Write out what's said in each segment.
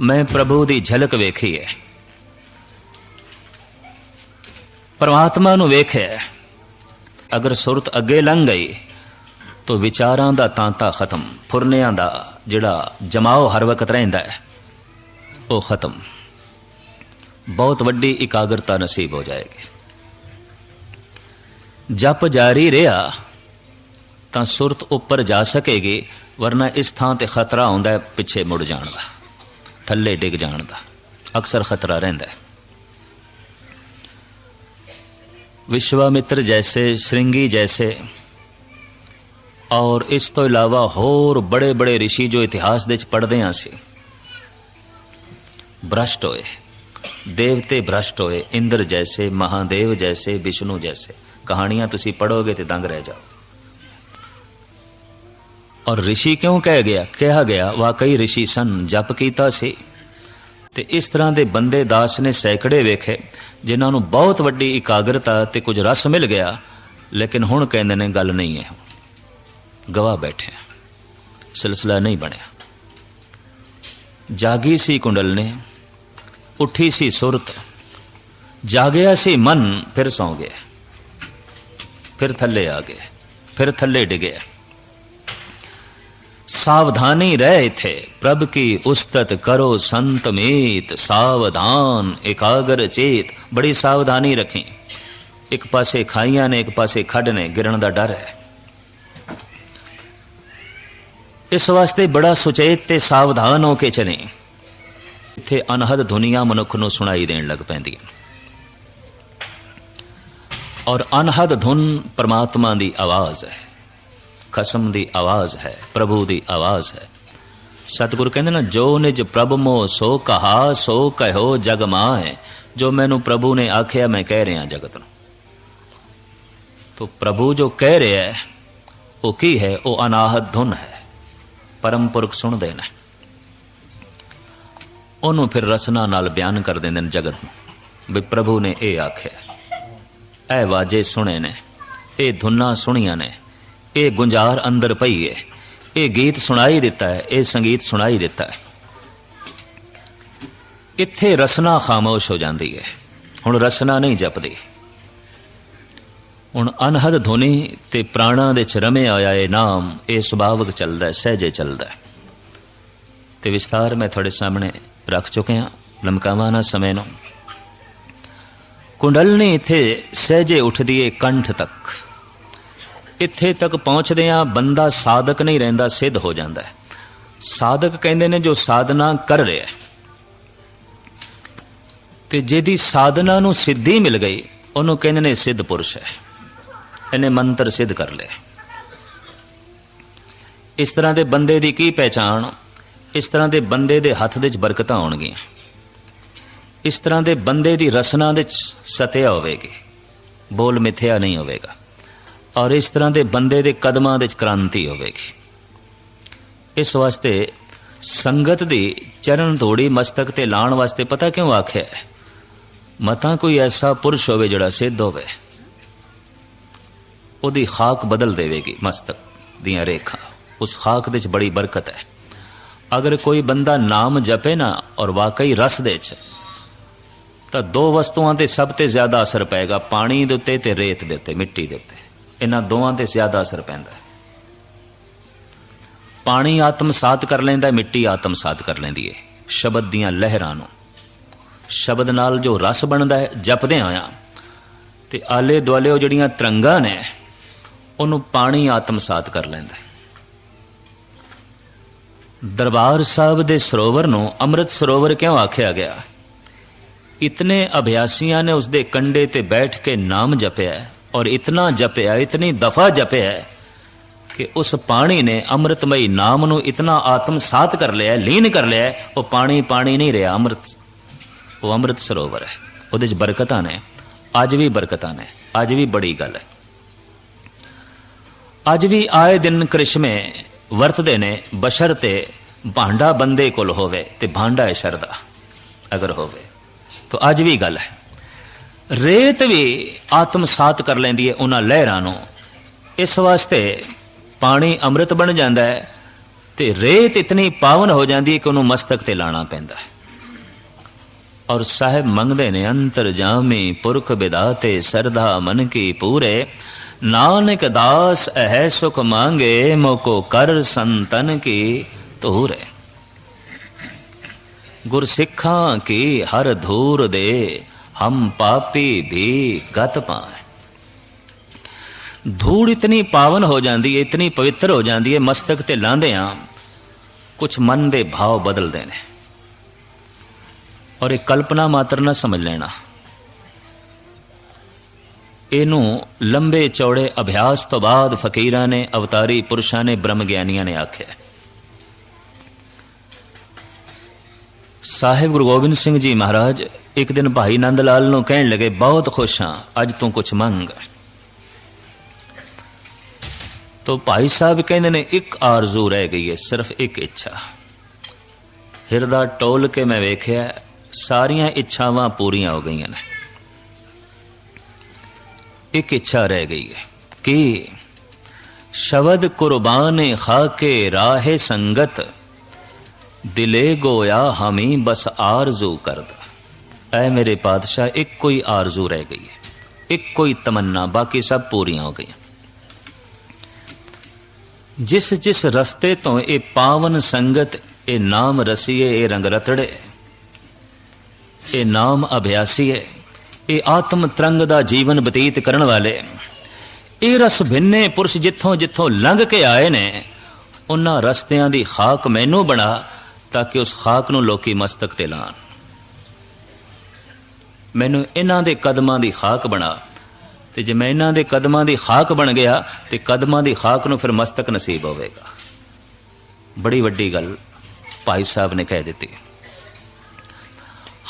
ਮੈਂ ਪ੍ਰਭੂ ਦੀ ਝਲਕ ਵੇਖੀ ਹੈ। ਪਰਮਾਤਮਾ ਨੂੰ ਵੇਖਿਆ ਅਗਰ ਸੁਰਤ ਅੱਗੇ ਲੰਘ ਗਈ, ਤਾਂ ਵਿਚਾਰਾਂ ਦਾ ਤਾਂਤਾ ਖਤਮ, ਫੁਰਨਿਆਂ ਦਾ ਜਿਹੜਾ ਜਮਾਓ ਹਰ ਵਕਤ ਰਹਿੰਦਾ ਹੈ, ਉਹ ਖਤਮ। ਬਹੁਤ ਵੱਡੀ ਇਕਾਗਰਤਾ ਨਸੀਬ ਹੋ ਜਾਏਗੀ। ਜਪ ਜਾਰੀ ਰਿਹਾ, ਤਾਂ ਸੁਰਤ ਉੱਪਰ ਜਾ ਸਕੇਗੀ, ਵਰਨਾ ਇਸ ਥਾਂ ਤੇ ਖਤਰਾ ਹੁੰਦਾ ਹੈ, ਪਿੱਛੇ ਮੁੜ ਜਾਣ ਦਾ। ਥੱਲੇ ਡਿੱਗ ਜਾਣ ਦਾ ਅਕਸਰ ਖਤਰਾ ਰਹਿੰਦਾ ਹੈ। ਵਿਸ਼ਵਾਮਿੱਤਰ ਜੈਸੇ, ਸ਼੍ਰਿੰਗੀ ਜੈਸੇ ਔਰ ਇਸ ਤੋਂ ਇਲਾਵਾ ਹੋਰ ਬੜੇ ਬੜੇ ઋષਿ ਜੋ ਇਤਿਹਾਸ ਦੇ ਵਿੱਚ ਪੜ੍ਹਦੇ ਹਾਂ ਸੀ। ਭ੍ਰਸ਼ਟ ਹੋਏ, ਦੇਵਤੇ ਭ੍ਰਸ਼ਟ ਹੋਏ, ਇੰਦਰ ਜੈਸੇ, ਮਹਾਦੇਵ ਜੈਸੇ, ਵਿਸ਼ਨੂੰ ਜੈਸੇ। ਕਹਾਣੀਆਂ ਤੁਸੀਂ ਪੜੋਗੇ ਤੇ ਦੰਗ ਰਹਿ ਜਾਓ ਔਰ ઋષਿ ਕਿਉਂ ਕਹਿ ਗਿਆ ਕਿਹਾ ਗਿਆ ਵਾਕਈ ઋષਿ ਸਨ ਜਪ ਕੀਤਾ ਸੀ ਤੇ ਇਸ ਤਰ੍ਹਾਂ ਦੇ ਬੰਦੇ ਦਾਸ ਨੇ ਸੈਂਕੜੇ ਵੇਖੇ ਜਿਨ੍ਹਾਂ ਨੂੰ ਬਹੁਤ ਵੱਡੀ ਇਕਾਗਰਤਾ ਤੇ ਕੁਝ ਰਸ ਮਿਲ ਗਿਆ ਲੇਕਿਨ ਹੁਣ ਕਹਿੰਦੇ ਨੇ ਗੱਲ ਨਹੀਂ ਹੈ ਗਵਾ ਬੈਠੇ ਹਾਂ। ਸਿਲਸਿਲਾ ਨਹੀਂ ਬਣਿਆ ਜਾਗੀ ਸੀ ਕੁੰਡਲ ਨੇ ਉੱਠੀ ਸੀ ਸੁਰਤ ਜਾਗਿਆ ਸੀ ਮਨ ਫਿਰ ਸੌ ਗਿਆ ਫਿਰ ਥੱਲੇ ਆ ਗਏ ਫਿਰ ਥੱਲੇ ਡਿਗੇ सावधानी रहे थे प्रभ की उस्तत करो संत मीत सावधान एकाग्र चेत बड़ी सावधानी रखें ਇੱਕ ਪਾਸੇ ਖਾਈਆਂ ਨੇ ਇੱਕ ਪਾਸੇ ਖੱਡ ਨੇ ਗਿਰਨ ਦਾ ਡਰ ਹੈ ਇਸ ਵਾਸਤੇ ਬੜਾ ਸੁਚੇਤ ਤੇ ਸਾਵਧਾਨ ਹੋ ਕੇ ਚਲੇ ਇੱਥੇ ਅਨਹਦ ਦੁਨੀਆ ਮਨੁੱਖ ਨੂੰ ਸੁਣਾਈ ਦੇਣ ਲੱਗ ਪੈਂਦੀਆਂ ਔਰ ਅਨਹਦ ਧੁਨ ਪਰਮਾਤਮਾ ਦੀ ਆਵਾਜ਼ ਹੈ ਖਸਮ ਦੀ ਆਵਾਜ਼ ਹੈ, ਪ੍ਰਭੂ ਦੀ ਆਵਾਜ਼ ਹੈ। ਸਤਿਗੁਰੂ ਕਹਿੰਦੇ ਨਾ, ਜੋ ਨਿਜ ਪ੍ਰਭ ਮੋ ਸੋ ਕਹਾ, ਸੋ ਕਹਿਓ ਜਗ ਮਾਹੇ। ਜੋ ਮੈਨੂੰ ਪ੍ਰਭੂ ਨੇ ਆਖਿਆ, ਮੈਂ ਕਹਿ ਰਿਹਾ ਜਗਤ ਨੂੰ। ਤੋ ਪ੍ਰਭੂ ਜੋ ਕਹਿ ਰਿਹਾ ਹੈ, ਉਹ ਕੀ ਹੈ? ਉਹ ਅਨਾਹਤ ਧੁਨ ਹੈ। ਪਰਮ ਪੁਰਖ ਸੁਣਦੇ ਨੇ। ਉਹਨੂੰ ਫਿਰ ਰਸਨਾ ਨਾਲ ਬਿਆਨ ਕਰ ਦਿੰਦੇ ਨੇ ਜਗਤ ਨੂੰ, ਵੀ ਪ੍ਰਭੂ ਨੇ ਇਹ ਆਖਿਆ। ਇਹ ਵਾਜੇ ਸੁਣੇ ਨੇ, ਇਹ ਧੁਨਾਂ ਸੁਣੀਆਂ ਨੇ। ਇਹ ਗੁੰਜਾਰ ਅੰਦਰ ਪਈ ਹੈ ਇਹ ਗੀਤ ਸੁਣਾਈ ਦਿੱਤਾ ਹੈ, ਇਹ ਸੰਗੀਤ ਸੁਣਾਈ ਦਿੱਤਾ ਹੈ। ਇੱਥੇ ਰਸਨਾ ਖਾਮੋਸ਼ ਹੋ ਜਾਂਦੀ ਹੈ ਹੁਣ ਰਸਨਾ ਨਹੀਂ ਜਪਦੀ। ਹੁਣ ਅਨਹਦ ਧੁਨੀ ਤੇ ਪ੍ਰਾਣਾ ਦੇ ਚ ਰਮੇ ਆਇਆ ਇਹ ਨਾਮ, ਇਹ ਸੁਭਾਵਕ ਚੱਲਦਾ ਸਹਿਜੇ ਸਹਜੇ ਚੱਲਦਾ ਤੇ ਵਿਸਤਾਰ ਮੈਂ ਤੁਹਾਡੇ ਸਾਹਮਣੇ ਰੱਖ ਚੁੱਕਿਆ, ਲਮਕਾਵਾਂ ਨਾ ਸਮੇਂ ਨੂੰ। ਕੁੰਡਲਨੀ ਇੱਥੇ ਸਹਿਜੇ ਉੱਠਦੀ ਏ ਕੰਠ ਤੱਕ। ਇੱਥੇ ਤੱਕ ਪਹੁੰਚਦੇ ਪਹੁੰਚਦਿਆਂ ਬੰਦਾ ਸਾਧਕ ਨਹੀਂ ਰਹਿੰਦਾ, ਸਿੱਧ ਹੋ ਜਾਂਦਾ ਹੈ। ਸਾਧਕ ਕਹਿੰਦੇ ਨੇ ਜੋ ਸਾਧਨਾ ਕਰ ਰਿਹਾ ਹੈ। ਤੇ ਜਿਹਦੀ ਸਾਧਨਾ ਨੂੰ ਸਿੱਧੀ ਮਿਲ ਗਈ, ਉਹਨੂੰ ਕਹਿੰਦੇ ਨੇ ਸਿੱਧ ਪੁਰਸ਼ ਹੈ। ਇਹਨੇ ਮੰਤਰ ਸਿੱਧ ਕਰ ਲਿਆ ਇਸ ਤਰ੍ਹਾਂ ਦੇ ਬੰਦੇ ਦੀ ਕੀ ਪਹਿਚਾਣ? ਇਸ ਤਰ੍ਹਾਂ ਦੇ ਬੰਦੇ ਦੇ ਹੱਥ ਦੇ ਵਿੱਚ ਬਰਕਤਾਂ ਆਉਣਗੀਆਂ। ਇਸ ਤਰ੍ਹਾਂ ਦੇ ਬੰਦੇ ਦੀ ਰਸਨਾ ਦੇ ਵਿੱਚ ਸਤਿਆ ਹੋਵੇਗੀ। ਬੋਲ ਮਿੱਥਿਆ ਨਹੀਂ ਹੋਵੇਗਾ। ਔਰ ਇਸ ਤਰ੍ਹਾਂ ਦੇ ਬੰਦੇ ਦੇ ਕਦਮਾਂ ਦੇ ਵਿੱਚ ਕ੍ਰਾਂਤੀ ਹੋਵੇਗੀ। ਇਸ ਵਾਸਤੇ ਸੰਗਤ ਦੀ ਚਰਨ ਧੋੜੀ ਮਸਤਕ ਤੇ ਲਾਣ ਵਾਸਤੇ ਪਤਾ ਕਿਉਂ ਆਖਿਆ ਹੈ? ਮਤਾਂ ਕੋਈ ਐਸਾ ਪੁਰਸ਼ ਹੋਵੇ ਜਿਹੜਾ ਸਿੱਧ ਹੋਵੇ। ਉਹਦੀ ਖਾਕ ਬਦਲ ਦੇਵੇਗੀ ਮਸਤਕ ਦੀਆਂ ਰੇਖਾ। ਉਸ ਖਾਕ ਦੇ ਵਿੱਚ ਬੜੀ ਬਰਕਤ ਹੈ। ਅਗਰ ਕੋਈ ਬੰਦਾ ਨਾਮ ਜਪੇ ਨਾ ਔਰ ਵਾਕਈ ਰਸ ਦੇ ਚ ਤਾਂ ਦੋ ਵਸਤੂਆਂ ਤੇ ਸਭ ਤੋਂ ਜ਼ਿਆਦਾ ਅਸਰ ਪਏਗਾ, ਪਾਣੀ ਦੇ ਉੱਤੇ ਤੇ ਰੇਤ ਦੇ ਉੱਤੇ, ਮਿੱਟੀ ਦੇ ਉੱਤੇ। ਇਹਨਾਂ ਦੋਵਾਂ ਤੇ ਜ਼ਿਆਦਾ ਅਸਰ ਪੈਂਦਾ ਹੈ। ਪਾਣੀ ਆਤਮਸਾਤ ਕਰ ਲੈਂਦਾ, ਮਿੱਟੀ ਆਤਮਸਾਤ ਕਰ ਲੈਂਦੀ ਹੈ ਸ਼ਬਦ ਦੀਆਂ ਲਹਿਰਾਂ ਨੂੰ। ਸ਼ਬਦ ਨਾਲ ਜੋ ਰਸ ਬਣਦਾ ਹੈ, ਜਪਦੇ ਆਇਆ ਤੇ ਆਲੇ ਦੁਆਲੇ ਉਹ ਜਿਹੜੀਆਂ ਤਰੰਗਾਂ ਨੇ, ਉਹਨੂੰ ਪਾਣੀ ਆਤਮਸਾਤ ਕਰ ਲੈਂਦਾ ਹੈ। ਦਰਬਾਰ ਸਾਹਿਬ ਦੇ ਸਰੋਵਰ ਨੂੰ ਅੰਮ੍ਰਿਤ ਸਰੋਵਰ ਕਿਉਂ ਆਖਿਆ ਗਿਆ? ਇਤਨੇ ਅਭਿਆਸੀਆਂ ਨੇ ਉਸ ਦੇ ਕੰਡੇ ਤੇ ਬੈਠ ਕੇ ਨਾਮ ਜਪਿਆ ਹੈ ਔਰ ਇਤਨਾ ਜਪਿਆ, ਇਤਨੀ ਦਫਾ ਜਪਿਆ ਕਿ ਉਸ ਪਾਣੀ ਨੇ ਅੰਮ੍ਰਿਤਮਈ ਨਾਮ ਨੂੰ ਇਤਨਾ ਆਤਮਸਾਤ ਕਰ ਲਿਆ, ਲੀਨ ਕਰ ਲਿਆ, ਉਹ ਪਾਣੀ ਪਾਣੀ ਨਹੀਂ ਰਿਹਾ, ਅੰਮ੍ਰਿਤ, ਉਹ ਅੰਮ੍ਰਿਤ ਸਰੋਵਰ ਹੈ। ਉਹਦੇ 'ਚ ਬਰਕਤਾਂ ਨੇ, ਅੱਜ ਵੀ ਬਰਕਤਾਂ ਨੇ, ਅੱਜ ਵੀ ਬੜੀ ਗੱਲ ਹੈ। ਅੱਜ ਵੀ ਆਏ ਦਿਨ ਕ੍ਰਿਸ਼ਮੇ ਵਰਤਦੇ ਨੇ, ਬਸ਼ਰ 'ਤੇ ਭਾਂਡਾ ਬੰਦੇ ਕੋਲ ਹੋਵੇ ਤੇ ਭਾਂਡਾ ਹੈ ਸ਼ਰਦਾ, ਅਗਰ ਹੋਵੇ, ਤਾਂ ਅੱਜ ਵੀ ਗੱਲ ਹੈ। ਰੇਤ ਵੀ ਆਤਮਸਾਤ ਕਰ ਲੈਂਦੀ ਹੈ ਉਹਨਾਂ ਲਹਿਰਾਂ ਨੂੰ। ਇਸ ਵਾਸਤੇ ਪਾਣੀ ਅੰਮ੍ਰਿਤ ਬਣ ਜਾਂਦਾ ਹੈ ਤੇ ਰੇਤ ਇਤਨੀ ਪਾਵਨ ਹੋ ਜਾਂਦੀ ਹੈ ਕਿ ਉਹਨੂੰ ਮਸਤਕ ਤੇ ਲਾਣਾ ਪੈਂਦਾ ਹੈ। ਔਰ ਸਾਹਿਬ ਮੰਗਦੇ ਨੇ, ਅੰਤਰ ਜਾਮੀ ਪੁਰਖ ਵਿਦਾਤੇ ਸ਼ਰਧਾ ਮਨ ਕੀ ਪੂਰੇ, ਨਾਨਕ ਦਾਸ ਅਹਿ ਸੁਖ ਮੰਗੇ, ਮੋਕੋ ਕਰ ਸੰਤਨ ਕੀ ਤੋਰੇ ਗੁਰਸਿੱਖਾਂ ਕੀ ਹਰ ਧੂਰ ਦੇ ਹਮ ਪਾਪੀ ਵੀ ਗਤ ਪਾਏ ਧੂੜ ਇਤਨੀ ਪਾਵਨ ਹੋ ਜਾਂਦੀ ਹੈ ਇਤਨੀ ਪਵਿੱਤਰ ਹੋ ਜਾਂਦੀ ਹੈ ਮਸਤਕ ਤੇ ਲਾਂਦੇ ਆ ਕੁਝ ਮਨ ਦੇ ਭਾਵ ਬਦਲਦੇ ਨੇ ਔਰ ਇਹ ਕਲਪਨਾ ਮਾਤਰ ਨਾ ਸਮਝ ਲੈਣਾ ਇਹਨੂੰ ਲੰਬੇ ਚੌੜੇ ਅਭਿਆਸ ਤੋਂ ਬਾਅਦ ਫਕੀਰਾਂ ਨੇ ਅਵਤਾਰੀ ਪੁਰਸ਼ਾਂ ਨੇ ਬ੍ਰਹਮ ਗਿਆਨੀਆਂ ਨੇ ਆਖਿਆ ਸਾਹਿਬ ਗੁਰੂ ਗੋਬਿੰਦ ਸਿੰਘ ਜੀ ਮਹਾਰਾਜ ਇੱਕ ਦਿਨ ਭਾਈ ਨੰਦ ਲਾਲ ਨੂੰ ਕਹਿਣ ਲੱਗੇ, ਬਹੁਤ ਖੁਸ਼ ਹਾਂ, ਅੱਜ ਤੂੰ ਕੁਝ ਮੰਗ। ਤੋ ਭਾਈ ਸਾਹਿਬ ਕਹਿੰਦੇ ਨੇ, ਇੱਕ ਆਰਜ਼ੂ ਰਹਿ ਗਈ ਹੈ, ਸਿਰਫ ਇੱਕ ਇੱਛਾ। ਹਿਰਦਾ ਟੋਲ ਕੇ ਮੈਂ ਵੇਖਿਆ, ਸਾਰੀਆਂ ਇੱਛਾਵਾਂ ਪੂਰੀਆਂ ਹੋ ਗਈਆਂ ਨੇ। ਇੱਕ ਇੱਛਾ ਰਹਿ ਗਈ ਹੈ ਕਿ ਸ਼ਬਦ ਕੁਰਬਾਨ ਖਾਕੇ ਰਾਹੇ ਸੰਗਤ, ਦਿਲੇ ਗੋਇਆ ਹਮੀ ਬਸ ਆਰਜ਼ੂ ਕਰਦਾ। ਐ ਮੇਰੇ ਪਾਤਸ਼ਾਹ, ਇੱਕੋ ਹੀ ਆਰਜ਼ੂ ਰਹਿ ਗਈ ਹੈ। ਇੱਕੋ ਹੀ ਤਮੰਨਾ, ਬਾਕੀ ਸਭ ਪੂਰੀਆਂ ਹੋ ਗਈਆਂ। ਜਿਸ ਜਿਸ ਰਸਤੇ ਤੋਂ ਇਹ ਪਾਵਨ ਸੰਗਤ, ਇਹ ਨਾਮ ਰਸੀਏ, ਇਹ ਰੰਗ ਰਤੜੇ ਇਹ ਨਾਮ ਅਭਿਆਸੀ ਹੈ। ਇਹ ਆਤਮ ਤਰੰਗ ਦਾ ਜੀਵਨ ਬਤੀਤ ਕਰਨ ਵਾਲੇ ਇਹ ਰਸ ਭਿੰਨੇ ਪੁਰਸ਼ ਜਿੱਥੋਂ ਜਿੱਥੋਂ ਲੰਘ ਕੇ ਆਏ ਨੇ, ਉਹਨਾਂ ਰਸਤਿਆਂ ਦੀ ਖਾਕ ਮੈਨੂੰ ਬਣਾ, ਤਾਂ ਕਿ ਉਸ ਖਾਕ ਨੂੰ ਲੋਕੀ ਮਸਤਕ ਤੇ ਲਾਣ। ਮੈਨੂੰ ਇਹਨਾਂ ਦੇ ਕਦਮਾਂ ਦੀ ਖਾਕ ਬਣਾ। ਤੇ ਜੇ ਮੈਂ ਇਹਨਾਂ ਦੇ ਕਦਮਾਂ ਦੀ ਖਾਕ ਬਣ ਗਿਆ, ਤੇ ਕਦਮਾਂ ਦੀ ਖਾਕ ਨੂੰ ਫਿਰ ਮਸਤਕ ਨਸੀਬ ਹੋਵੇਗਾ। ਬੜੀ ਵੱਡੀ ਗੱਲ ਭਾਈ ਸਾਹਿਬ ਨੇ ਕਹਿ ਦਿੱਤੀ।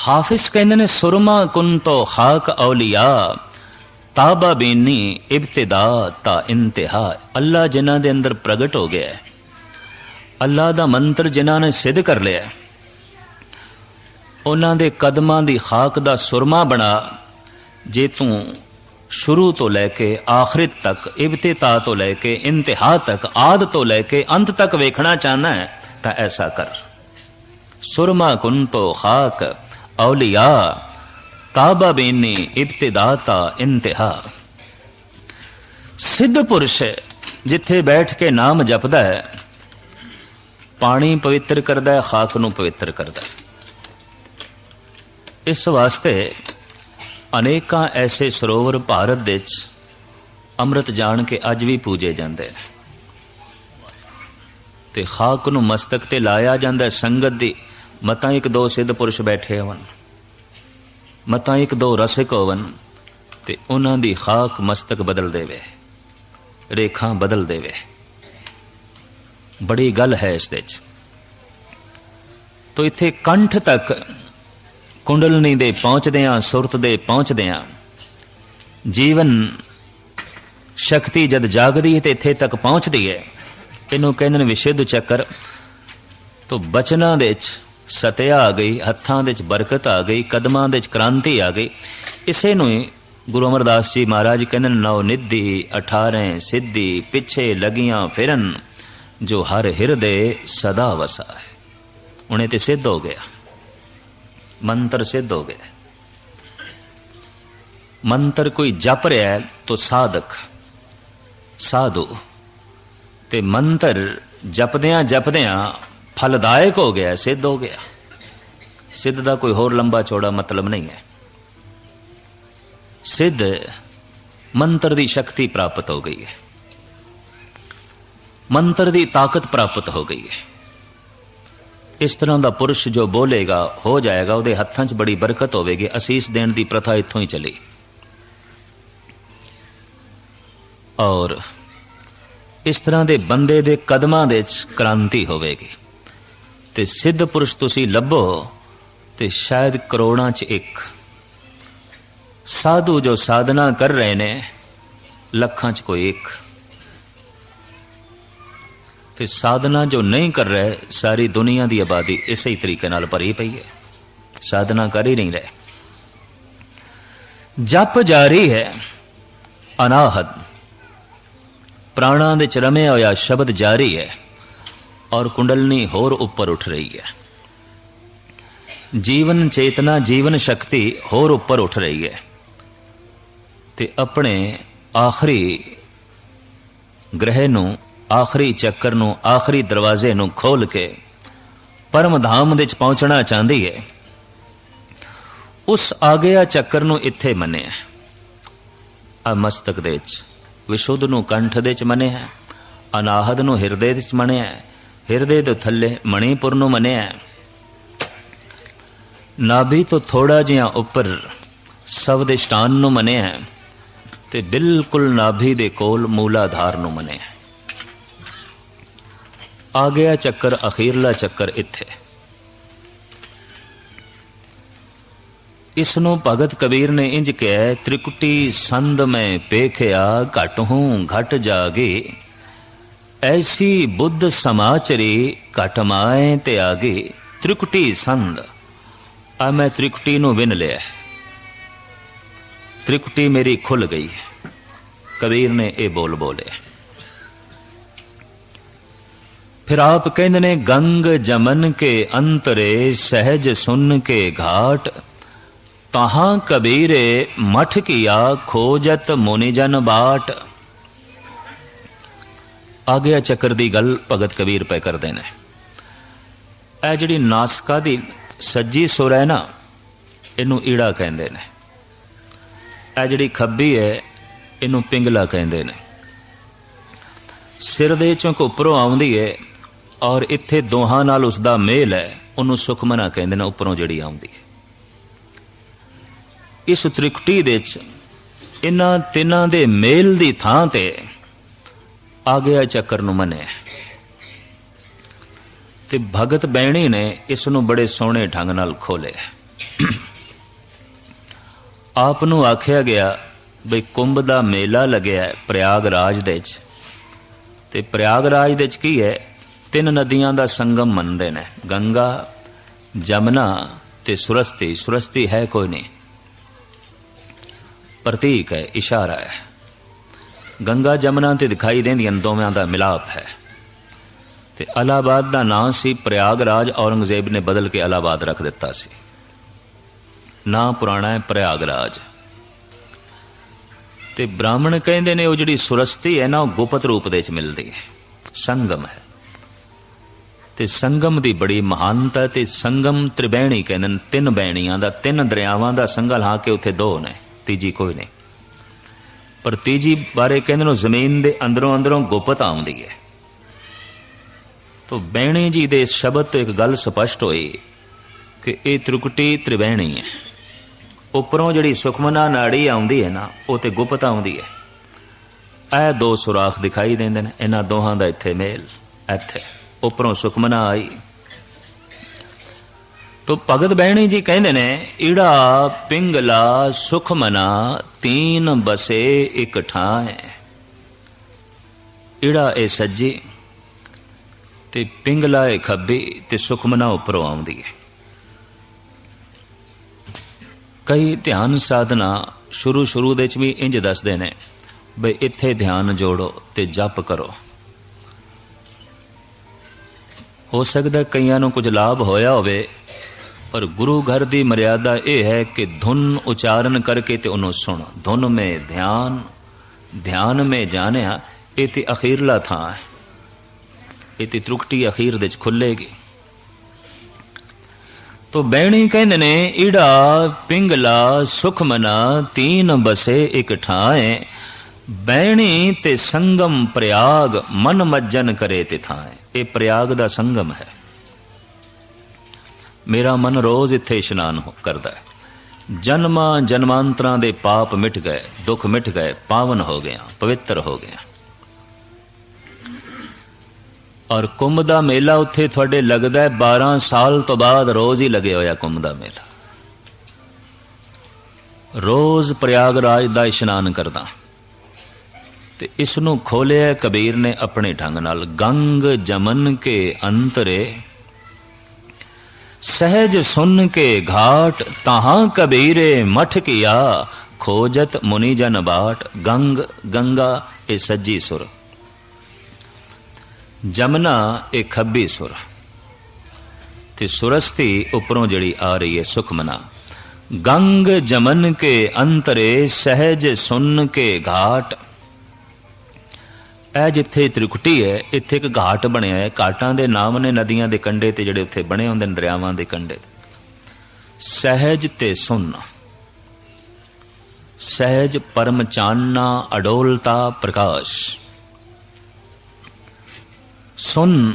ਹਾਫਿਜ਼ ਕਹਿੰਦੇ ਨੇ, ਸੁਰਮਾ ਕੁਨ ਤੋ ਖਾਕ ਔਲੀਆ, ਤਾਬਾ ਬੇਨੀ ਇਬਤਦਾ ਤਾ ਇੰਤਹਾ। ਅੱਲਾ ਜਿਨ੍ਹਾਂ ਦੇ ਅੰਦਰ ਪ੍ਰਗਟ ਹੋ ਗਿਆ ਅੱਲਾ ਦਾ ਮੰਤਰ ਜਿਨ੍ਹਾਂ ਨੇ ਸਿੱਧ ਕਰ ਲਿਆ ਉਹਨਾਂ ਦੇ ਕਦਮਾਂ ਦੀ ਖਾਕ ਦਾ ਸੁਰਮਾ ਬਣਾ ਜੇ ਤੂੰ ਸ਼ੁਰੂ ਤੋਂ ਲੈ ਕੇ ਆਖਰਤ ਤੱਕ, ਇਬਤਿਤਾ ਤੋਂ ਲੈ ਕੇ ਇੰਤਹਾ ਤੱਕ, ਆਦ ਤੋਂ ਲੈ ਕੇ ਅੰਤ ਤੱਕ ਵੇਖਣਾ ਚਾਹਨਾ ਹੈ, ਤਾਂ ਐਸਾ ਕਰ। ਸੁਰਮਾ ਕੁਨ ਤੋ ਖਾਕ, ਔਲੀਆ, ਤਾਬਾ ਬੇਨੀ ਇਬਤਦਾਤਾ ਇੰਤਹਾ। ਸਿੱਧ ਪੁਰਸ਼ ਜਿੱਥੇ ਬੈਠ ਕੇ ਨਾਮ ਜਪਦਾ ਹੈ, ਪਾਣੀ ਪਵਿੱਤਰ ਕਰਦਾ ਹੈ, ਖਾਕ ਨੂੰ ਪਵਿੱਤਰ ਕਰਦਾ ਹੈ। ਇਸ ਵਾਸਤੇ ਅਨੇਕਾਂ ਐਸੇ ਸਰੋਵਰ ਭਾਰਤ ਦੇ ਵਿੱਚ ਅੰਮ੍ਰਿਤ ਜਾਣ ਕੇ ਅੱਜ ਵੀ ਪੂਜੇ ਜਾਂਦੇ ਨੇ। ਤੇ ਖਾਕ ਨੂੰ ਮਸਤਕ ਤੇ ਲਾਇਆ ਜਾਂਦਾ ਸੰਗਤ ਦੀ ਮਤਾਂ ਇੱਕ ਦੋ ਸਿੱਧ ਪੁਰਸ਼ ਬੈਠੇ ਹੋਣ, ਮਤਾਂ ਇੱਕ ਦੋ ਰਸਿਕ ਹੋਵਨ ਤੇ ਉਹਨਾਂ ਦੀ ਖਾਕ ਮਸਤਕ ਬਦਲ ਦੇਵੇ, ਰੇਖਾਂ ਬਦਲ ਦੇਵੇ। ਬੜੀ ਗੱਲ ਹੈ ਇਸ ਦੇ ਵਿੱਚ। ਤੋ ਇੱਥੇ ਕੰਠ ਤੱਕ ਕੁੰਡਲਨੀ ਦੇ ਪਹੁੰਚਦਿਆਂ, ਸੁਰਤ ਦੇ ਪਹੁੰਚਦਿਆਂ, ਜੀਵਨ ਸ਼ਕਤੀ ਜਦ ਜਾਗਦੀ ਹੈ ਤੇ ਇੱਥੇ ਤੱਕ ਪਹੁੰਚਦੀ ਹੈ। ਇਹਨੂੰ ਕਹਿੰਦੇ ਨੇ ਵਿਸ਼ੇਧ ਚੱਕਰ। ਤੋਂ ਬਚਨਾਂ ਦੇ ਵਿੱਚ ਸਤਿਆ ਆ ਗਈ, ਹੱਥਾਂ ਦੇ ਵਿੱਚ ਬਰਕਤ ਆ ਗਈ, ਕਦਮਾਂ ਦੇ ਵਿੱਚ ਕ੍ਰਾਂਤੀ ਆ ਗਈ। ਇਸੇ ਨੂੰ ਹੀ ਗੁਰੂ ਅਮਰਦਾਸ ਜੀ ਮਹਾਰਾਜ ਕਹਿੰਦੇ ਨੇ ਨੌ ਨਿੱਧੀ 18 ਸਿੱਧੀ, ਪਿੱਛੇ ਲਗੀਆਂ ਫਿਰਨ, ਜੋ ਹਰ ਹਿਰਦੇ ਸਦਾ ਵਸਾ ਹੈ। ਉਹਨੇ ਤੇ ਸਿੱਧ ਹੋ ਗਿਆ। ਮੰਤਰ ਸਿੱਧ ਹੋ ਗਿਆ ਮੰਤਰ ਕੋਈ ਜਪ ਰਿਹਾ ਹੈ ਤੋ ਸਾਧਕ ਸਾਧੂ ਤੇ ਮੰਤਰ ਜਪਦਿਆਂ ਜਪਦਿਆਂ ਫਲਦਾਇਕ ਹੋ ਗਿਆ ਸਿੱਧ ਹੋ ਗਿਆ ਸਿੱਧ ਦਾ ਕੋਈ ਹੋਰ ਲੰਬਾ ਚੌੜਾ ਮਤਲਬ ਨਹੀਂ ਹੈ ਸਿੱਧ ਮੰਤਰ ਦੀ ਸ਼ਕਤੀ ਪ੍ਰਾਪਤ ਹੋ ਗਈ ਹੈ ਮੰਤਰ ਦੀ ਤਾਕਤ ਪ੍ਰਾਪਤ ਹੋ ਗਈ ਹੈ ਇਸ ਤਰ੍ਹਾਂ ਦਾ ਪੁਰਸ਼ ਜੋ ਬੋਲੇਗਾ, ਹੋ ਜਾਏਗਾ, ਉਹਦੇ ਹੱਥਾਂ 'ਚ ਬੜੀ ਬਰਕਤ ਹੋਵੇਗੀ, ਅਸੀਸ ਦੇਣ ਦੀ ਪ੍ਰਥਾ ਇੱਥੋਂ ਹੀ ਚਲੀ। ਔਰ ਇਸ ਤਰ੍ਹਾਂ ਦੇ ਬੰਦੇ ਦੇ ਕਦਮਾਂ ਦੇ ਵਿੱਚ ਕ੍ਰਾਂਤੀ ਹੋਵੇਗੀ। ਤੇ ਸਿੱਧ ਪੁਰਸ਼ ਤੁਸੀਂ ਲੱਭੋ ਤੇ ਸ਼ਾਇਦ ਕਰੋੜਾਂ 'ਚ ਇੱਕ। ਸਾਧੂ ਜੋ ਸਾਧਨਾ ਕਰ ਰਹੇ ਨੇ, ਲੱਖਾਂ 'ਚ ਕੋਈ ਇੱਕ। ਤੇ ਸਾਧਨਾ ਜੋ ਨਹੀਂ ਕਰ ਰਹੇ, ਸਾਰੀ ਦੁਨੀਆ ਦੀ ਆਬਾਦੀ ਇਸੇ ਹੀ ਤਰੀਕੇ ਨਾਲ ਭਰੀ ਪਈ ਹੈ। ਸਾਧਨਾ ਕਰ ਹੀ ਨਹੀਂ ਰਹੇ। ਜਪ ਜਾਰੀ ਹੈ ਅਨਾਹਦ ਪ੍ਰਾਣਾਂ ਦੇ ਚ ਹੋਇਆ ਸ਼ਬਦ ਜਾਰੀ ਹੈ, ਔਰ ਕੁੰਡਲਨੀ ਹੋਰ ਉੱਪਰ ਉੱਠ ਰਹੀ ਹੈ। ਜੀਵਨ ਚੇਤਨਾ, ਜੀਵਨ ਸ਼ਕਤੀ ਹੋਰ ਉੱਪਰ ਉੱਠ ਰਹੀ ਹੈ। ਤੇ ਆਪਣੇ ਆਖਰੀ ਗ੍ਰਹਿ ਨੂੰ ਆਖਰੀ ਚੱਕਰ ਨੂੰ, ਆਖਰੀ ਦਰਵਾਜ਼ੇ ਨੂੰ ਖੋਲ ਕੇ ਪਰਮ ਧਾਮ ਵਿੱਚ ਪਹੁੰਚਣਾ ਚਾਹੁੰਦੀ ਹੈ ਉਸ ਆਗਿਆ ਚੱਕਰ ਨੂੰ ਇੱਥੇ ਮੰਨਿਆ ਆ ਮਸਤਕ ਦੇ ਵਿੱਚ, ਵਿਸ਼ੁੱਧ ਨੂੰ ਕੰਠ ਦੇ ਵਿੱਚ ਮੰਨਿਆ ਅਨਾਹਦ ਨੂੰ ਹਿਰਦੇ ਵਿੱਚ ਮੰਨਿਆ ਹਿਰਦੇ ਤੋਂ ਥੱਲੇ ਮਣੀਪੁਰ ਨੂੰ ਮੰਨਿਆ ਨਾਭੀ ਤੋਂ ਥੋੜਾ ਜਿਹਾ ਉੱਪਰ ਸਭ ਦੇ ਸਟਾਨ ਨੂੰ ਮੰਨਿਆ ਤੇ ਬਿਲਕੁਲ ਨਾਭੀ ਦੇ ਕੋਲ ਮੂਲਾਧਾਰ ਨੂੰ ਮੰਨਿਆ ਆ ਗਿਆ ਚੱਕਰ, ਅਖੀਰਲਾ ਚੱਕਰ ਇੱਥੇ। ਇਸ ਨੂੰ ਭਗਤ ਕਬੀਰ ਨੇ ਇੰਜ ਕਿਹਾ, ਤ੍ਰਿਕੁਟੀ ਸੰਦ ਮੈਂ ਪੇਖਿਆ ਘਟ ਹੂੰ ਘਟ ਜਾਗੇ। ਐਸੀ ਬੁੱਧ ਸਮਾਚਰੀ ਘਟ ਮਾਏ ਤੇ ਆਗੇ। ਤ੍ਰਿਕੁਟੀ ਸੰਦ। ਆ ਮੈਂ ਤ੍ਰਿਕੁਟੀ ਨੂੰ ਵਿਨ ਲਿਆ। ਤ੍ਰਿਕੁਟੀ ਮੇਰੀ ਖੁੱਲ ਗਈ। ਕਬੀਰ ਨੇ ਇਹ ਬੋਲ ਬੋਲੇ ਫਿਰ ਆਪ ਕਹਿੰਦੇ ਨੇ ਗੰਗ ਜਮਨ ਕੇ ਅੰਤਰੇ, ਸਹਿਜ ਸੁਨ ਕੇ ਘਾਟ। ਤਹਾਂ ਕਬੀਰੇ ਮਠ ਕੀਆ ਖੋਜਤ ਮੁਨੀ ਜਨ ਬਾਟ। ਆ ਚੱਕਰ ਦੀ ਗੱਲ ਭਗਤ ਕਬੀਰ ਪੈ ਕਰਦੇ ਨੇ ਇਹ ਜਿਹੜੀ ਨਾਸਕਾ ਦੀ ਸੱਜੀ ਸੁਰ ਹੈ ਨਾ, ਇਹਨੂੰ ਈੜਾ ਕਹਿੰਦੇ ਨੇ। ਇਹ ਜਿਹੜੀ ਖੱਬੀ ਹੈ, ਇਹਨੂੰ ਪਿੰਗਲਾ ਕਹਿੰਦੇ ਨੇ। ਸਿਰ ਦੇ ਚੋਂ ਉੱਪਰੋਂ ਆਉਂਦੀ ਹੈ ਔਰ ਇੱਥੇ ਦੋਹਾਂ ਨਾਲ ਉਸ ਦਾ ਮੇਲ ਹੈ, ਉਹਨੂੰ ਸੁਖਮਨਾ ਕਹਿੰਦੇ ਨੇ, ਉੱਪਰੋਂ ਜਿਹੜੀ ਆਉਂਦੀ ਹੈ। ਇਸ ਤ੍ਰਿਕਟੀ ਦੇ ਵਿੱਚ ਇਹਨਾਂ ਤਿੰਨਾਂ ਦੇ ਮੇਲ ਦੀ ਥਾਂ ਤੇ ਆ ਗਿਆ ਚੱਕਰ ਨੂੰ ਮੰਨਿਆ ਤੇ ਭਗਤ ਬੈਣੀ ਨੇ ਇਸ ਨੂੰ ਬੜੇ ਸੋਹਣੇ ਢੰਗ ਨਾਲ ਖੋਲਿਆ ਆਪ ਨੂੰ ਆਖਿਆ ਗਿਆ ਬਈ ਕੁੰਭ ਦਾ ਮੇਲਾ ਲੱਗਿਆ ਹੈ ਪ੍ਰਯਾਗਰਾਜ ਦੇ ਵਿੱਚ। ਤੇ ਪ੍ਰਯਾਗਰਾਜ ਦੇ ਵਿੱਚ ਕੀ ਹੈ? ਤਿੰਨ ਨਦੀਆਂ ਦਾ ਸੰਗਮ ਮੰਨਦੇ ਨੇ। ਗੰਗਾ, ਜਮਨਾ ਤੇ ਸੁਰਸਤੀ। ਸੁਰਸਤੀ ਹੈ ਕੋਈ ਨਹੀਂ। ਪ੍ਰਤੀਕ ਹੈ, ਇਸ਼ਾਰਾ ਹੈ। ਗੰਗਾ, ਜਮਨਾ ਤੇ ਦਿਖਾਈ ਦਿੰਦੀਆਂ ਦੋਵਾਂ ਦਾ ਮਿਲਾਪ ਹੈ। ਤੇ ਅਲਾਹਾਬਾਦ ਦਾ ਨਾਂ ਸੀ ਪ੍ਰਯਾਗਰਾਜ। ਔਰੰਗਜ਼ੇਬ ਨੇ ਬਦਲ ਕੇ ਅਲਾਹਾਬਾਦ ਰੱਖ ਦਿੱਤਾ ਸੀ। ਨਾਂ ਪੁਰਾਣਾ ਹੈ ਪ੍ਰਯਾਗਰਾਜ। ਤੇ ਬ੍ਰਾਹਮਣ ਕਹਿੰਦੇ ਨੇ, ਉਹ ਜਿਹੜੀ ਸੁਰਸਤੀ ਹੈ ਨਾ, ਉਹ ਗੁਪਤ ਰੂਪ ਦੇ ਵਿੱਚ ਮਿਲਦੀ ਹੈ। ਸੰਗਮ ਹੈ। ਤੇ ਸੰਗਮ ਦੀ ਬੜੀ ਮਹਾਨਤਾ ਤੇ ਸੰਗਮ ਤ੍ਰਿਬੈਣੀ ਕਹਿੰਦੇ ਨੇ, ਤਿੰਨ ਬੈਣੀਆਂ ਦਾ, ਤਿੰਨ ਦਰਿਆਵਾਂ ਦਾ ਸੰਗਲ ਹਾਂ ਕੇ ਉੱਥੇ ਦੋ ਨੇ, ਤੀਜੀ ਕੋਈ ਨਹੀਂ। ਪਰ ਤੀਜੀ ਬਾਰੇ ਕਹਿੰਦੇ ਨੇ ਜ਼ਮੀਨ ਦੇ ਅੰਦਰੋਂ ਅੰਦਰੋਂ ਗੁਪਤ ਆਉਂਦੀ ਹੈ। ਤੋ ਬੈਣੀ ਜੀ ਦੇ ਸ਼ਬਦ ਤੋਂ ਇੱਕ ਗੱਲ ਸਪਸ਼ਟ ਹੋਈ ਕਿ ਇਹ ਤ੍ਰਿਕੁਟੀ ਤ੍ਰਿਬੈਣੀ ਹੈ। ਉੱਪਰੋਂ ਜਿਹੜੀ ਸੁਖਮਨਾ ਨਾੜੀ ਆਉਂਦੀ ਹੈ ਨਾ, ਉਹ ਤੇ ਗੁਪਤ ਆਉਂਦੀ ਹੈ। ਇਹ ਦੋ ਸੁਰਾਖ ਦਿਖਾਈ ਦਿੰਦੇ ਨੇ, ਇਹਨਾਂ ਦੋਹਾਂ ਦਾ ਇੱਥੇ ਮੇਲ, ਇੱਥੇ। ਉਪਰੋਂ ਸੁਖਮਨਾ ਆਈ ਤੋ ਭਗਤ ਬਹਿਣੀ ਜੀ ਕਹਿੰਦੇ ਨੇ, ਈੜਾ ਪਿੰਗਲਾ ਸੁਖਮਨਾ ਤੀਨ ਬਸੇ ਇਕ ਠਾਏ ਈੜਾ ਇਹ ਸੱਜੀ ਤੇ ਪਿੰਗਲਾ ਇਹ ਖੱਬੀ ਤੇ ਸੁਖਮਨਾ ਉੱਪਰੋਂ ਆਉਂਦੀ ਹੈ। ਕਈ ਧਿਆਨ ਸਾਧਨਾ ਸ਼ੁਰੂ ਸ਼ੁਰੂ ਦੇ ਵਿੱਚ ਵੀ ਇੰਜ ਦੱਸਦੇ ਨੇ, ਬਈ ਇੱਥੇ ਧਿਆਨ ਜੋੜੋ ਤੇ ਜਪ ਕਰੋ। ਹੋ ਸਕਦਾ ਕਈਆਂ ਨੂੰ ਕੁਝ ਲਾਭ ਹੋਇਆ ਹੋਵੇ, ਪਰ ਗੁਰੂ ਘਰ ਦੀ ਮਰਿਆਦਾ ਇਹ ਹੈ ਕਿ ਧੁਨ ਉਚਾਰਨ ਕਰਕੇ ਤੇ ਉਹਨੂੰ ਸੁਣ। ਧੁਨ ਮੇ ਧਿਆਨ ਧਿਆਨ ਮੇ ਜਾਣਿਆ, ਇਹ ਤੇ ਅਖੀਰਲਾ ਥਾਂ ਹੈ। ਇਹ ਤੇ ਤਰੁਕਟੀ ਅਖੀਰ ਦੇ ਚ ਖੁੱਲੇਗੀ ਤੋ ਬੈਣੀ ਕਹਿੰਦੇ ਨੇ, ਈੜਾ ਪਿੰਗਲਾ ਸੁਖਮਨਾ ਤੀਨ ਬਸੇ ਇਕ ਠਾਏ ਬੈਣੀ ਤੇ ਸੰਗਮ ਪ੍ਰਯਾਗ ਮਨ ਮੱਜਨ ਕਰੇ ਤੇ ਥਾਏ। ਇਹ ਪ੍ਰਯਾਗ ਦਾ ਸੰਗਮ ਹੈ। ਮੇਰਾ ਮਨ ਰੋਜ਼ ਇੱਥੇ ਇਸ਼ਨਾਨ ਹੋ- ਕਰਦਾ ਹੈ। ਜਨਮਾਂ ਜਨਮਾਂਤਰਾਂ ਦੇ ਪਾਪ ਮਿਟ ਗਏ, ਦੁੱਖ ਮਿਟ ਗਏ, ਪਾਵਨ ਹੋ ਗਿਆ, ਪਵਿੱਤਰ ਹੋ ਗਿਆ। ਔਰ ਕੁੰਭ ਦਾ ਮੇਲਾ ਉੱਥੇ ਤੁਹਾਡੇ ਲੱਗਦਾ ਹੈ 12 ਸਾਲ ਤੋਂ ਬਾਅਦ ਰੋਜ਼ ਹੀ ਲੱਗੇ ਹੋਇਆ ਕੁੰਭ ਦਾ ਮੇਲਾ। ਰੋਜ਼ ਪ੍ਰਯਾਗਰਾਜ ਦਾ ਇਸ਼ਨਾਨ ਕਰਦਾ। ਤੇ ਇਸ ਨੂੰ ਖੋਲਿਆ ਕਬੀਰ ਨੇ ਆਪਣੇ ਢੰਗ ਨਾਲ, ਗੰਗ ਜਮਨ ਕੇ ਅੰਤਰੇ, ਸਹਿਜ ਸੁਨ ਕੇ ਘਾਟ, ਤਹਾਂ ਕਬੀਰੇ ਮਠ ਕੀਆ, ਖੋਜਤ ਮੁਨੀ ਜਨ ਬਾਟ, ਗੰਗ, ਗੰਗਾ ਇਹ ਸੱਜੀ ਸੁਰ। ਜਮਨਾ ਇਹ ਖੱਬੀ ਸੁਰ। ਤੇ ਸੁਰਸਤੀ ਉਪਰੋਂ ਜਿਹੜੀ ਆ ਰਹੀ ਹੈ ਸੁਖਮਨਾ। ਗੰਗ ਜਮਨ ਕੇ ਅੰਤਰੇ, ਸਹਿਜ ਸੁਨ ਕੇ ਘਾਟ ਇਹ ਜਿੱਥੇ ਤ੍ਰਿਕੁਟੀ ਹੈ, ਇੱਥੇ ਇੱਕ ਘਾਟ ਬਣਿਆ ਹੈ। ਘਾਟਾਂ ਦੇ ਨਾਮ ਨੇ ਨਦੀਆਂ ਦੇ ਕੰਢੇ ਤੇ ਜਿਹੜੇ ਉੱਥੇ ਬਣੇ ਹੁੰਦੇ ਨੇ, ਦਰਿਆਵਾਂ ਦੇ ਕੰਢੇ ਸਹਿਜ ਤੇ ਸੁਨ। ਸਹਿਜ ਪਰਮ ਚਾਨਣਾ, ਅਡੋਲਤਾ ਪ੍ਰਕਾਸ਼। ਸੁਨ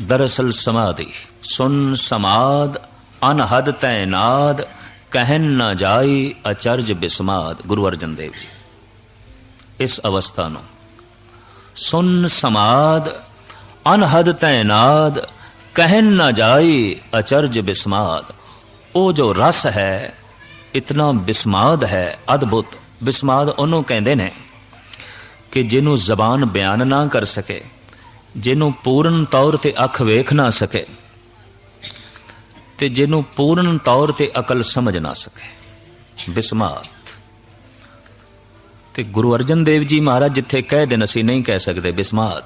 ਦਰਅਸਲ ਸਮਾਧੀ। ਸੁਨ ਸਮਾਦ, ਅਨਹਦ ਤੈਨਾਦ ਕਹਿਨ ਨਾ ਜਾਈ ਅਚਰਜ ਬਿਸਮਾਦ। ਗੁਰੂ ਅਰਜਨ ਦੇਵ ਜੀ, ਇਸ ਅਵਸਥਾ ਨੂੰ ਸੁਨ ਸਮਾਦ, ਅਨਹਦ ਤੈਨਾਦ ਕਹਿਨ ਨਾ ਜਾਈ ਅਚਰਜ ਬਿਸਮਾਦ। ਉਹ ਜੋ ਰਸ ਹੈ, ਇਤਨਾ ਬਿਸਮਾਦ ਹੈ, ਅਦਭੁਤ। ਬਿਸਮਾਦ ਉਹਨੂੰ ਕਹਿੰਦੇ ਨੇ ਕਿ ਜਿਹਨੂੰ ਜ਼ਬਾਨ ਬਿਆਨ ਨਾ ਕਰ ਸਕੇ, ਜਿਹਨੂੰ ਪੂਰਨ ਤੌਰ ਤੇ ਅੱਖ ਵੇਖ ਨਾ ਸਕੇ ਤੇ ਜਿਹਨੂੰ ਪੂਰਨ ਤੌਰ ਤੇ ਅਕਲ ਸਮਝ ਨਾ ਸਕੇ। ਬਿਸਮਾਦ। ਤੇ ਗੁਰੂ ਅਰਜਨ ਦੇਵ ਜੀ ਮਹਾਰਾਜ ਜਿੱਥੇ ਕਹਿ ਦੇਣ, ਅਸੀਂ ਨਹੀਂ ਕਹਿ ਸਕਦੇ, ਬਿਸਮਾਦ।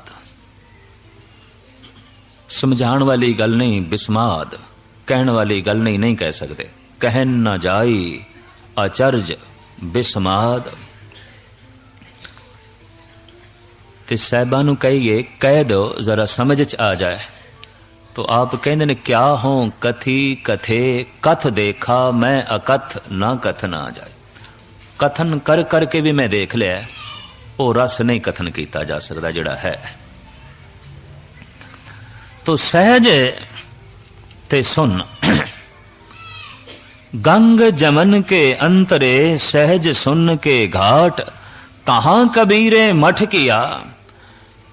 ਸਮਝਾਉਣ ਵਾਲੀ ਗੱਲ ਨਹੀਂ, ਬਿਸਮਾਦ। ਕਹਿਣ ਵਾਲੀ ਗੱਲ ਨਹੀਂ ਨਹੀਂ ਕਹਿ ਸਕਦੇ। ਕਹਿਣ ਨਾ ਜਾਈ ਅਚਰਜ ਬਿਸਮਾਦ। ਤੇ ਸਹਿਬਾਂ ਨੂੰ ਕਹੀਏ, ਕਹਿ ਦਿਓ, ਜ਼ਰਾ ਸਮਝ ਚ ਆ ਜਾਏ। ਤੋ ਆਪ ਕਹਿੰਦੇ ਨੇ, ਕਿਆ ਹੋ, ਕਥੀ ਕਥੇ, ਕਥ ਦੇਖਾ, ਮੈਂ ਅਕਥ ਨਾ ਕਥ ਨਾ ਜਾਏ। ਕਥਨ ਕਰ ਕਰਕੇ ਵੀ ਮੈਂ ਦੇਖ ਲਿਆ ਉਹ ਰਸ ਨਹੀਂ ਕਥਨ ਕੀਤਾ ਜਾ ਸਕਦਾ ਜਿਹੜਾ ਹੈ ਤੋ ਸਹਿਜ ਤੇ ਸੁਨ ਗੰਗ ਜਮਨ ਕੇ ਅੰਤਰੇ ਸਹਿਜ ਸੁਨ ਕੇ ਘਾਟ ਕਹਾਂ ਕਬੀਰੇ ਮਠ ਕੀਆ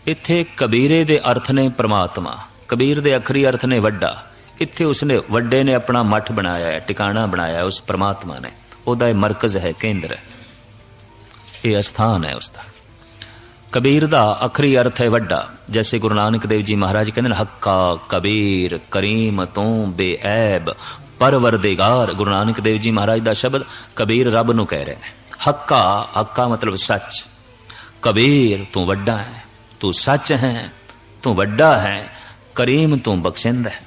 ਇੱਥੇ ਕਬੀਰੇ ਦੇ ਅਰਥ ਨੇ ਪ੍ਰਮਾਤਮਾ ਕਬੀਰ ਦੇ ਅਖਰੀ ਅਰਥ ਨੇ ਵੱਡਾ ਇੱਥੇ ਉਸਨੇ ਵੱਡੇ ਨੇ ਆਪਣਾ ਮਠ ਬਣਾਇਆ ਹੈ ਟਿਕਾਣਾ ਬਣਾਇਆ ਹੈ ਉਸ ਪ੍ਰਮਾਤਮਾ ਨੇ ਉਹਦਾ ਇਹ ਮਰਕਜ਼ ਹੈ, ਕੇਂਦਰ ਹੈ। ਇਹ ਅਸਥਾਨ ਹੈ ਉਸਦਾ। ਕਬੀਰ ਦਾ ਅਖਰੀ ਅਰਥ ਹੈ ਵੱਡਾ। ਜੈਸੇ ਗੁਰੂ ਨਾਨਕ ਦੇਵ ਜੀ ਮਹਾਰਾਜ ਕਹਿੰਦੇ ਨੇ, ਹੱਕਾ ਕਬੀਰ ਕਰੀਮ ਤੂੰ ਬੇਐਬ, ਪਰਵਰਦਿਗਾਰ। ਗੁਰੂ ਨਾਨਕ ਦੇਵ ਜੀ ਮਹਾਰਾਜ ਦਾ ਸ਼ਬਦ ਕਬੀਰ ਰੱਬ ਨੂੰ ਕਹਿ ਰਹੇ ਨੇ। ਹੱਕਾ ਹੱਕਾ ਮਤਲਬ ਸੱਚ। ਕਬੀਰ ਤੂੰ ਵੱਡਾ ਹੈ, ਤੂੰ ਸੱਚ ਹੈ, ਤੂੰ ਵੱਡਾ ਹੈ, ਕਰੀਮ ਤੂੰ ਬਖਸ਼ਿੰਦ ਹੈ।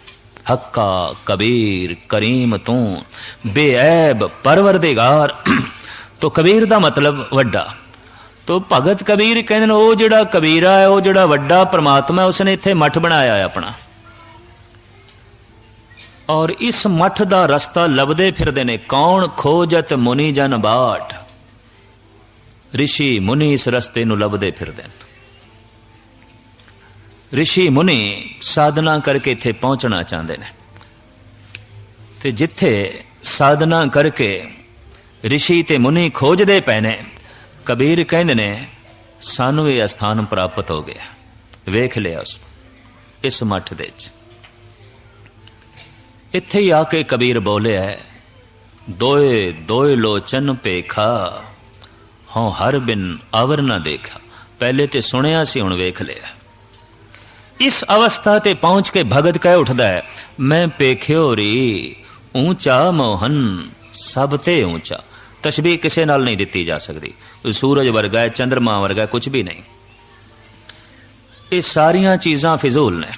ਹੱਕਾ ਕਬੀਰ ਕਰੀਮ ਤੂੰ, ਬੇਐਬ ਪਰਵਰਦਿਗਾਰ। ਤੋ ਕਬੀਰ ਦਾ ਮਤਲਬ ਵੱਡਾ। ਤੋ ਭਗਤ ਕਬੀਰ ਕਹਿੰਦੇ ਨੇ, ਉਹ ਜਿਹੜਾ ਕਬੀਰਾ ਹੈ, ਉਹ ਜਿਹੜਾ ਵੱਡਾ ਪ੍ਰਮਾਤਮਾ ਉਸਨੇ ਇੱਥੇ ਮਠ ਬਣਾਇਆ ਹੈ ਆਪਣਾ। ਔਰ ਇਸ ਮਠ ਦਾ ਰਸਤਾ ਲੱਭਦੇ ਫਿਰਦੇ ਨੇ, ਕੌਣ ਖੋਜਤ ਮੁਨੀ ਜਨ ਬਾਟ? ਰਿਸ਼ੀ ਮੁਨੀ ਇਸ ਰਸਤੇ ਨੂੰ ਲੱਭਦੇ ਫਿਰਦੇ ਨੇ। ਰਿਸ਼ੀ ਮੁਨੀ ਸਾਧਨਾ ਕਰਕੇ ਇੱਥੇ ਪਹੁੰਚਣਾ ਚਾਹੁੰਦੇ ਨੇ। ਤੇ ਜਿੱਥੇ ਸਾਧਨਾ ਕਰਕੇ ਰਿਸ਼ੀ ਤੇ ਮੁਨੀ ਖੋਜਦੇ ਪਏ ਨੇ, ਕਬੀਰ ਕਹਿੰਦੇ ਨੇ, ਸਾਨੂੰ ਇਹ ਸਥਾਨ ਪ੍ਰਾਪਤ ਹੋ ਗਿਆ। ਵੇਖ ਲਿਆ ਉਸ ਇਸ ਮੱਠ ਦੇ ਵਿੱਚ। ਇੱਥੇ ਹੀ ਆ ਕੇ ਕਬੀਰ ਬੋਲਿਆ, ਦੋਏ ਦੋਏ ਲੋਚਨ ਪੇਖਾ ਹਉ ਹਰ ਬਿਨ ਆਵਰ ਨਾ ਦੇਖਾ। ਪਹਿਲੇ ਤੇ ਸੁਣਿਆ ਸੀ, ਹੁਣ ਵੇਖ ਲਿਆ। ਇਸ ਅਵਸਥਾ ਤੇ ਪਹੁੰਚ ਕੇ ਭਗਤ ਕਹਿ ਉੱਠਦਾ ਹੈ, ਮੈਂ ਪੇਖਿਓ ਰੀ, ਊਂਚਾ ਮੋਹਨ, ਸਭ ਤੇ ਊਂਚਾ। ਤਸ਼ਬੀਹ ਕਿਸੇ ਨਾਲ ਨਹੀਂ ਦਿੱਤੀ ਜਾ ਸਕਦੀ। ਸੂਰਜ ਵਰਗਾ ਹੈ ਚੰ드ਰਮਾ ਵਰਗਾ ਕੁਝ ਵੀ ਨਹੀਂ। ਇਹ ਸਾਰੀਆਂ ਚੀਜ਼ਾਂ ਫਿਜ਼ੂਲ ਨੇ।